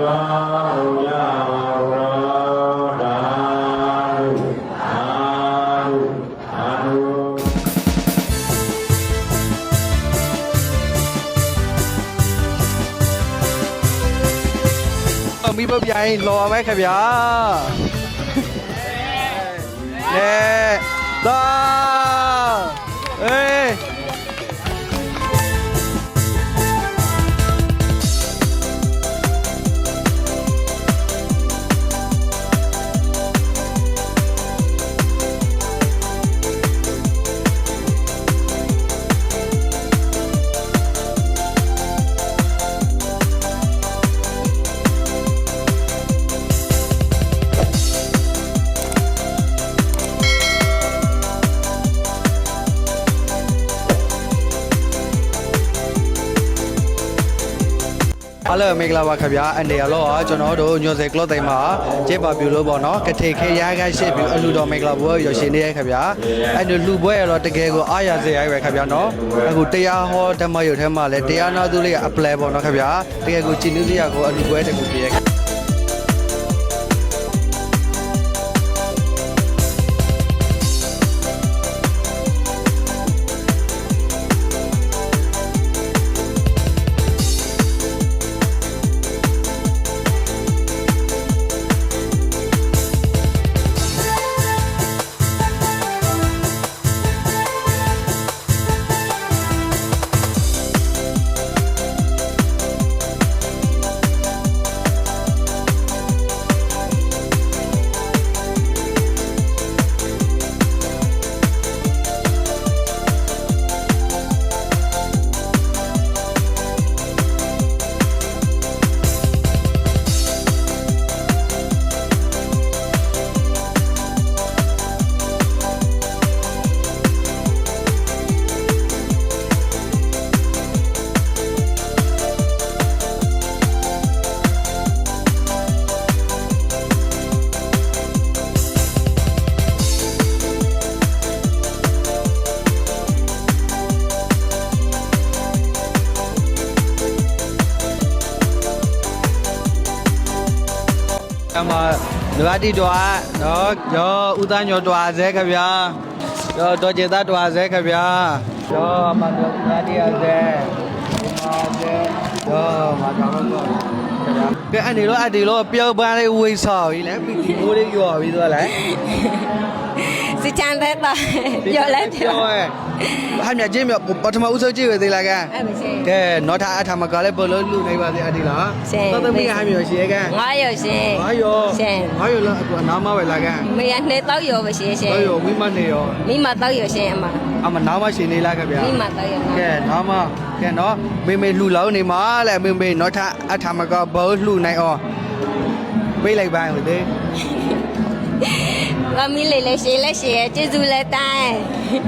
ပါဘုရားမှာဘုရားသာဓုသာဓုသာဓုမိဘပြိုင်လော်မယ်ခင်ဗျာ အားလုံးမင်္ဂလာပါခင်ဗျာအနေရလောကျွန်တော်တို့ညိုစေကလော့တိုင်မှာကျေးပါပြလို့ပေါ့နော်ကထေခေရခရှိပြီအလူတော်မင်္ဂလာပွဲရရှင်နေရခင်ဗျာအဲ့ဒီလူပွဲရတော့တကယ်ကိုအားရစေရပဲခင်ဗျာနော်အခုတရားဟောဓမ္မယုတ်ထဲမှာလည်းတရားနာသူလေးကအပလဲပေါ့နော်ခင်ဗျာတကယ်ကိုကြည်နူးစရာကိုအလူပွဲတကူပြည့်ရအ လူအတီတော်နော်ရောဦးသားညောတော်ဆဲခင်ဗျာရောတော်ကျေသားတော်ဆဲခင်ဗျာရောအမလူအတီရဆဲဒီမှာဆဲရောမတော်တော့ခင်ဗျာကဲအနေလို့အတီလို့ပြောပန်းလေးဝိဆော်ကြီးလဲပီတီမိုးလေးရော်ပြီးတော့လဲ စီချန်တဲ့တော့ပြောလဲပြောရဲဟာမြချင်းမြပထမဦးဆုံးကြည့်ရသေးလားကဲအဲ့မရှင်ကဲနော်ထားအထာမကလည်းဘလို့လူနေပါသေးအတီလားရှင်တော်သမီးဟာမျိုးရှိရဲကဲငါရောရှင်ဘာရောရှင်ဘာရောလားအခုအနာမပဲလားကဲမရနှစ်တော့ရောပါရှင်ရှင်ဘာရောမိမနေရောမိမတော့ရောရှင်အမအမနာမရှိနေလားခင်ဗျာမိမတော့ရောကဲနာမကဲနော်မေမေလှူလောင်းနေမှာလေမေမေနော်ထအထာမကဘောလှူနိုင်အောင်ပေးလိုက်ပါဦးလေ မမီလေးလည်းရှေးလည်းရှေးရဲ့ကျေးဇူးလည်းတိုင်း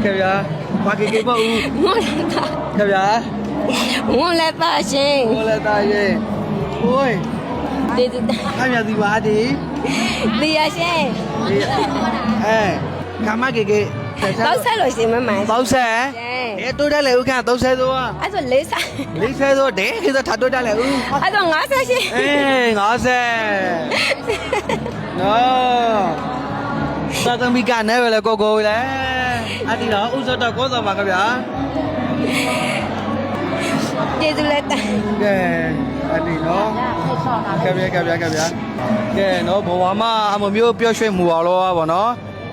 ခင်ဗျာဘာကေကေမဟုတ်ဘူးငုံလည်းပါခင်ဗျာငုံလည်းပါရှင်ငုံလည်းပါရှင်ဟိုးတေတူခမရစီပါတေတေရရှင်အဲခမကေကေ30လို့ရှိမမ30အဲတိုးတက်လေဥက္က30သောအဲ့ဆို40 40သောဒဲခေသာထတိုးတက်လေဥအဲ့ဆို50ရှင်အေး50နော် သာသမီကနေပဲလေကိုကိုလေအဒီတော့ဥစ္စာတော့ကောစားပါခင်ဗျာကျေးဇူးလက်တိုင်းကဲအဒီနော်ကဗျာကဗျာကဗျာကဲနော်ဘဝမှာအမမျိုးပျော်ရွှင်မှုအောင်လို့ပါနော်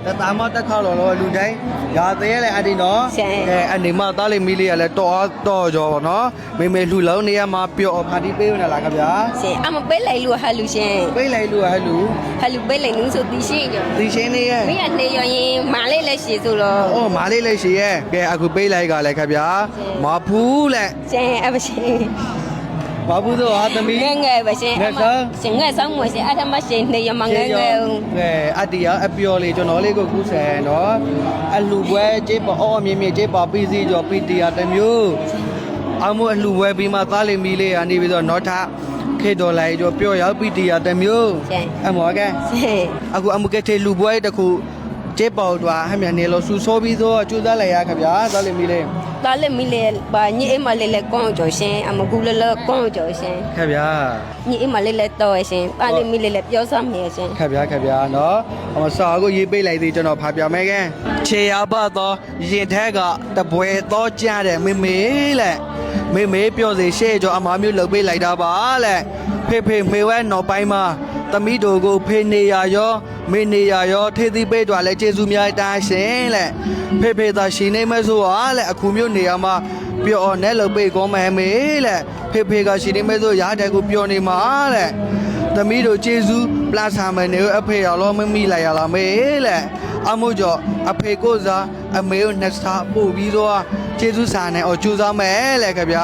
တသားမတက်ခေါက်လို့လူတိုင်းရာသေးလေအဒီနော်ကဲအနေမသားလေးမီလေးကလည်းတော်တော်ကြောပါနော်မေမေလှူလုံးနေရမှာပျော်ဖာတီပေးနေလားခင်ဗျာရှင်အမပေးလိုက်လို့ဟာလူရှင်ပေးလိုက်လို့ဟဲ့လူဟာလူပေးလိုက်နူးဆိုတီရှင်ကြောဒီရှင်းလေးရဲ့မင်းကနေရရင်မာလေးလက်ရှိဆိုတော့။အော်မားလေးလေးရှိရဲ့။ကဲအခုပေးလိုက်ကလည်းခင်ဗျာ။မဖူးလက်ရှင်အပရှင် မဖူးတော့ဟာသမီးငယ်ငယ်ပါရှင်ငယ်ဆုံးရှင်ငယ်ဆုံးမရှင်အထမရှင်နေရမငယ်ငယ်ကဲအတီရအပျော်လေးကျွန်တော်လေးကိုကူးဆယ်နော်။အလှပွဲကျေးပေါ်အော်အမြင့်မြင့်ကျေးပေါ်ပြီးစီကျော်ပီတီယာတစ်မျိုး။အမှုအလှပွဲပြီးမှသားလေးမီလေးကနေပြီးတော့နော်ထခေတော်လိုက်ကျော်ပျော်ရောက်ပီတီယာတစ်မျိုးအမောကဲရှင်အခုအမှုကဲထေလှပွဲတစ်ခုကျေးပေါ်တော့ဟမြနေလို့စူဆိုးပြီးတော့ကျူးစားလိုက်ရခင်ဗျာသားလေးမီလေး။ တားလက်မီလေဘာညအိမ်မလေးလေကောင်းကြောရှင်အမကူလလကောင်းကြောရှင်ခက်ဗျာညအိမ်မလေးလေတော့ရှင်တားလက်မီလေးလေပြောစမ်းမြေရှင်ခက်ဗျာခက်ဗျာနော်အမစာကိုရေးပေးလိုက်သေးကျွန်တော်ဖာပြမယ်ကဲခြေရပတ်တော့ရင်ထက်ကတပွဲတော့ကြတဲ့မေမေလက်မေမေပြောစီရှေ့ကျော်အမားမျိုးလှုပ်ပေးလိုက်တာပါလက်ဖေဖေမေဝဲနောက်ပိုင်းမှာ သမီးတို့ကိုဖေနေရရောမေနေရရောထေးသီးပေးကြလဲကျေးဇူးများတားရှင်လက်ဖေဖေသာရှင်နေမဲ့ဆိုဟာလက်အခုမျိုးနေရာမှာပျော်နဲ့လှုပ်ပေးကောမဲမေလက်ဖေဖေကရှင်နေမဲ့ဆိုရားတဲ့ကိုပျော်နေမှာလက်သမီးတို့ကျေးဇူးပလတ်ဆာမနေကိုအဖေရောမမိလိုက်ရလားမေလက်အမှုကြောင့်အဖေကိုစားအမေကိုနှစ်စားပို့ပြီးတော့ကျေးဇူးစာနဲ့အော်ကြိုးစားမယ်လက်ခဗျာ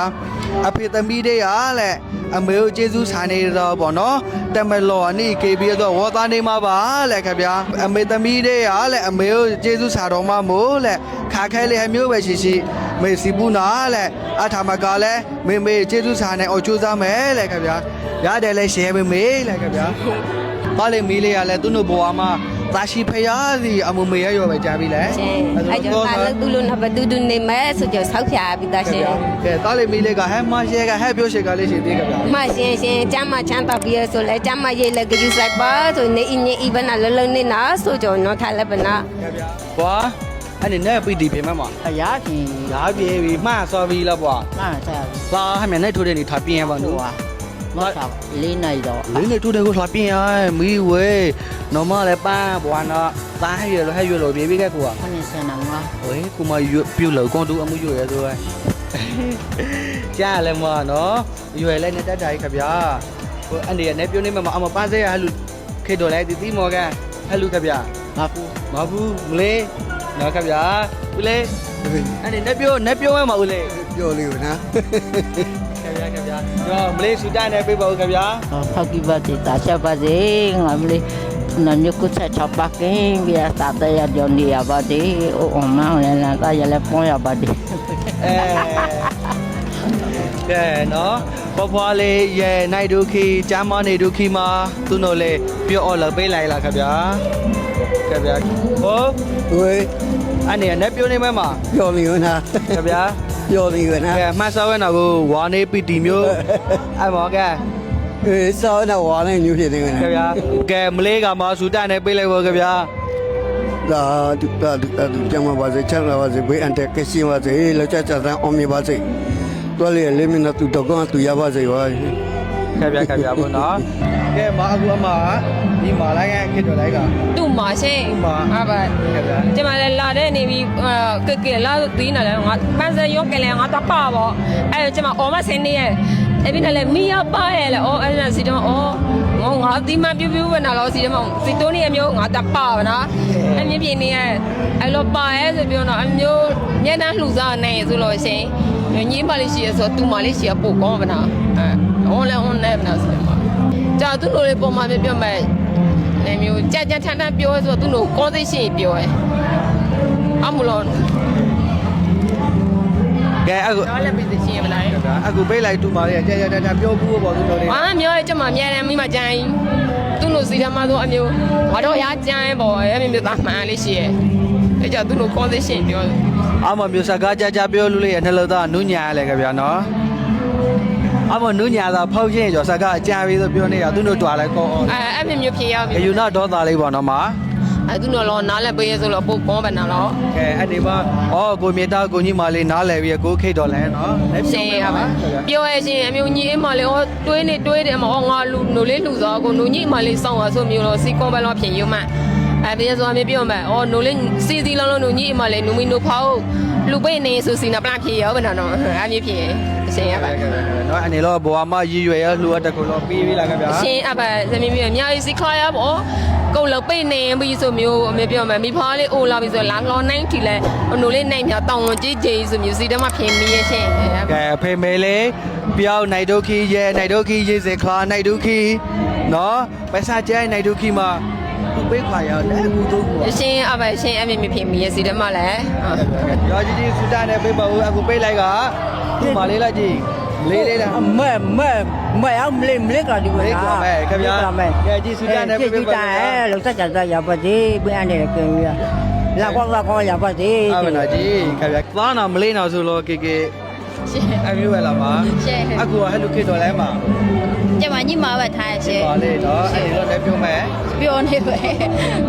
အဖေသမီးတွေရလက်အမေကိုကျေးဇူးစာနေတော့ပေါ့နော်တမလော်အနိကေပြီးတော့ဝါသားနေမှာပါလက်ခဗျာအမေသမီးတွေရလက်အမေကိုကျေးဇူးစာတော်မှာမို့လက်ခါခဲလေးအမျိုးပဲရှိရှိမေစီပူနာလက်အထာမကလည်းမေမေကျေးဇူးစာနဲ့အော်ကြိုးစားမယ်လက်ခဗျာရတယ်လဲ share ပေးမေးလိုက်ကြဗျာ။ပါလေမီလေးရလဲသူတို့ဘဝမှာ သာရှိဖရာစီအမမေရရောပဲကြားပြီလဲရှင်အဲ့ကြောင့်တားလက်သူလို့နဘတူတူနေမဲ့ဆိုကြောဆောက်ဖြာပြီးသားရှင်ကဲတားလေမီလေးကဟဲမ share ကဟဲပြောရှေကလေးရှိသေးကြဗျာမရှင်ရှင်ကျမ်းမချမ်းသာပြီးရဆိုလဲကျမ်းမရေးလဲကြည့်ဆိုင်ပါဆိုနေအင်းကြီးဘနာလလုံးနေနာဆိုကြောနော်ထားလက်ပနာကဲဗျာဘွာအဲ့ဒီနဲ့ပြီးဒီပြင်မှာအရာကြီးရာပြေပြီမှားစောပြီလားဘွာမှန်စားသာဟမယ်နဲ့ထိုးတဲ့နေထားပြင်ရပါဟိုနော်ဟာ မဆောက်လေးနိုင်တော့လင်းနေထိုးတဲ့ကိုထားပြင်ရမီဝဲနော်မလဲပန်းဘွာနော်သားရရဟဲ့ရလို့ပြေပြီကကွာခဏစနငါဝေးကူမရွပြုတ်လောက်ကွန်တူအမှုရွရဆိုရဲကြားလဲမနော်ရွယ်လဲနဲ့တက်တာကြီးခဗျာဟိုအန်ဒီရနဲ့ပြုံးနေမှာအမပန်းစဲရဟလူခေတော်လဲတီတီမော်ကန်ဟလူခဗျာငါကူမဘူးမလေးနော်ခဗျာဦးလေးအန်ဒီနဲ့ပြုံးနဲ့ပြုံးဝဲမှာဦးလေးပြောလေးကနော် ခဗျာခဗျာတော့မလေးစူတန်နဲ့ပြေပါဦးခဗျာဖောက်ကြည့်ပါစေတာချက်ပါစေငါမလေးနညကုချက်ချပါကင်းပြတာတရကြောင်းနေရပါသေးအိုအမောင်လည်းလာကရလည်းပွန်ရပါသေးအဲကဲနော်ဘဘွားလေးရဲ့နိုင်ဒုခီဂျာမနီဒုခီမှာသူတို့လေပြော့အော်လပေးလိုက်လားခဗျာခဗျာဟိုဝေးအနေနဲ့ပြုံးနေမှာမှာပြောလေးကနော်ခင်ဗျာ ပြောလေးကနော်ကဲမှတ်စောဝဲတော့ကိုဝါနေပီတီမျိုးအဲ့မောကဲအေးစောင်းတော့ဝါနေညူဖြစ်နေကခင်နော်ဗျာကဲမလေးကမဆူတန်နဲ့ပြေးလိုက်ဖို့ခင်ဗျာဒါတူတာတူတာတူကျမပါစေချမ်းသာပါစေဘေးအန်တက်ကရှိပါစေလောက်ချချသာအောင်မြပါစေတွားလေးလေးမင်းတို့တော့ကောတူရပါစေပါ ခင်ဗျာခင်ဗျာဘုနော်ကဲမအခုအမဒီမာလိုင်းကခစ်တော်လိုက်ကသူ့မှာရှင်ဥမာဟာပါခင်ဗျာကျမလည်းလာတဲ့နေပြီးကဲကဲလာသီးနေတယ်ငါပန်းစရုံးကလည်းငါတော့ပါပေါ့အဲကျမအော်မစင်းနေရဲ့အဲ့ဒီလည်းမီယာပါရဲ့လေအော်အဲ့ဒါစီတော့အော်ငေါငါဒီမပြပြဝနာလို့စီတော့စီတိုးနေမျိုးငါတော့ပါပါနော်အမြင်ပြင်းနေရဲ့အဲ့လိုပါရဲ့ဆိုပြီးတော့အမျိုးမျက်နှာလှူစားနေဆိုလို့ရှင်ညီမလေးရှိရဆိုသူမလေးရှိရပို့ကောင်းပါနော်အဲ online online ပါဆိုတော့ကြာသူတို့လေးပုံမှန်ပြပြမဲ့နေမျိုးကြကြထန်ထန်ပြောဆိုတော့သူတို့ကောသိရှိရင်ပြောရဲအမလို့ကဲအခုတော့လည်းပြည်ချင်းမလားခင်ဗျာအခုပြေးလိုက်တူမာလေးကြာကြာကြာပြောဘူးပေါ့သူတို့လေး။အာမျိုးရဲ့ကျမအများနဲ့မိမကြိုင်းသူ့လိုစီတမဆိုအမျိုးငါတော့ရကြိုင်းပေါ့အဲ့မျိုးမျိုးသားမှန်လေးရှိရဲ့။အဲကြောင့်သူ့လို condition ပြောတယ်အမမျိုးစကားကြာကြာပြောလို့လေးရဲ့နှလုံးသားနူးညာလဲခင်ဗျာနော် အမနူးညာသာဖောက်ချင်းကျော်စကားအကြံပြီးဆိုပြောနေတာသူတို့တွာလဲကော။အဲအဲ့မျိုးမျိုးဖြစ်ရပြီအယူနာဒေါသလေးပေါ့နော်မ။အဲသူ့လိုတော့နားလည်းပေးရဆိုတော့ပို့ကောင်းပါနာတော့ကဲအဲ့ဒီမှာဩကိုမြေတာကိုကြီးမလေးနားလဲပြီးကိုခိတ်တော်လဲနော်လက်ရှင်းရပါပြောရရှင်အမျိုးကြီးအမလေးဟောတွေးနေတွေးတယ်မဟောငါလူနုလေးလူစားကိုနုကြီးအမလေးစောင်းသွားဆိုမျိုးတော့စီကွန်ဘလောဖြစ်ရုံမှအဲပြည့်စုံအမေပြောမယ်။အော်နုလေးစီစီလုံးလုံးနုကြီးအမလေးနုမီနုဖောက် လူပိနေဆိုစီနာပလဖြစ်ရောဘယ်နော်အမျိုးဖြစ်အရှင်းရပါနော်အနေတော့ဘွာမရည်ရွယ်ရလှူတကူတော့ပြီးပြီလားခင်ဗျာအရှင်းအပ်ပါသမီးမျိုးအများကြီးစီခါရပေါ့ကုတ်လောက်ပိတ်နေပြီးဆိုမျိုးအမေပြောမယ်မိဖားလေးအိုလာပြီးဆိုလာလောနိုင်ထီလဲအနိုလေးနိုင်မြောက်တောင်းဝန်ကြီးကြီးဆိုမျိုးစီတမဖြစ်မီရဲ့ရှင်းကဲဖေမေလေးပြောင်းနိုင်ဒုခီရဲ့နိုင်ဒုခီရေးစေခလာနိုင်ဒုခီနော်ပစာကျဲနိုင်ဒုခီမှာသူ့ပေးခွာရလဲကူတော့အရှင်းအ ပ်ပါရှင်းအမေမဖြစ်မီရဲ့စီတမလည်းရောကြီးကြီးစူတာနဲ့ပေးပါဦးအခုပေးလိုက်ကဒီမလေးလိုက်ကြည့်လေးလေးလားအမဲမဲမဲအောင်မလေးမလေးကဒီဝလေးကမဲခင်ဗျာမဲကဲကြည့်စူတာနဲ့ပေးကြည့်ပါတာအဲလောက်ချက်ချသာရပါသေးဘေးအနေနဲ့ကင်ရလာကောလာကောရပါစေအမနာကြီးခင်ဗျာသွားတော့မလေးတော့ဆိုလို့ကေကေ ရှင်အမျိုးပဲလားမရှင်အခုကဟဲ့လူခေတော်လဲမှာကျမညီမပဲထားရရှင်ပါလေတော့အဲ့ဒီတော့လည်းပြောမယ်ပြောနေပဲ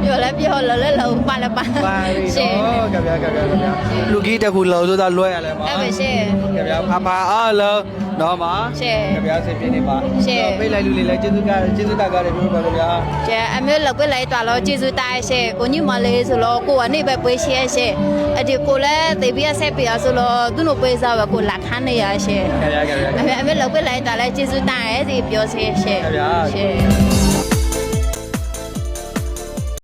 ပြောလဲပြောလဲလဲလုံးပါလဲပါပါပြီရှင်တော့ခင်ဗျာခင်ဗျာခင်ဗျာလူကြီးတစ်ခုလောဆိုတာလွှဲရလဲမှာအဲ့ပဲရှင်ခင်ဗျာဖာဖာအားလုံး တော့မှာရှင်ခင်ဗျာဆင်ပြနေပါရှင်ပေးလိုက်လူလေးလည်းကျေးဇူးကကျေးဇူးကကလည်းပြောပါခင်ဗျာကျအမျိုးလောက်ကွလိုက်တော့ကျေးဇူးတားရှင်ကိုညီမလေးဆိုတော့ကိုကနေပဲပွေးရှဲရှင်အဒီကိုလည်းတေပြဆက်ပြဆိုတော့သူ့လိုပွေးစားပဲကိုလာခန်းနေရရှင်ခင်ဗျာခင်ဗျာအမေအမေလောက်ကွလိုက်တော့လဲကျေးဇူးတားရဲ့ဒီပြောစေရှင်ခင်ဗျာရှင်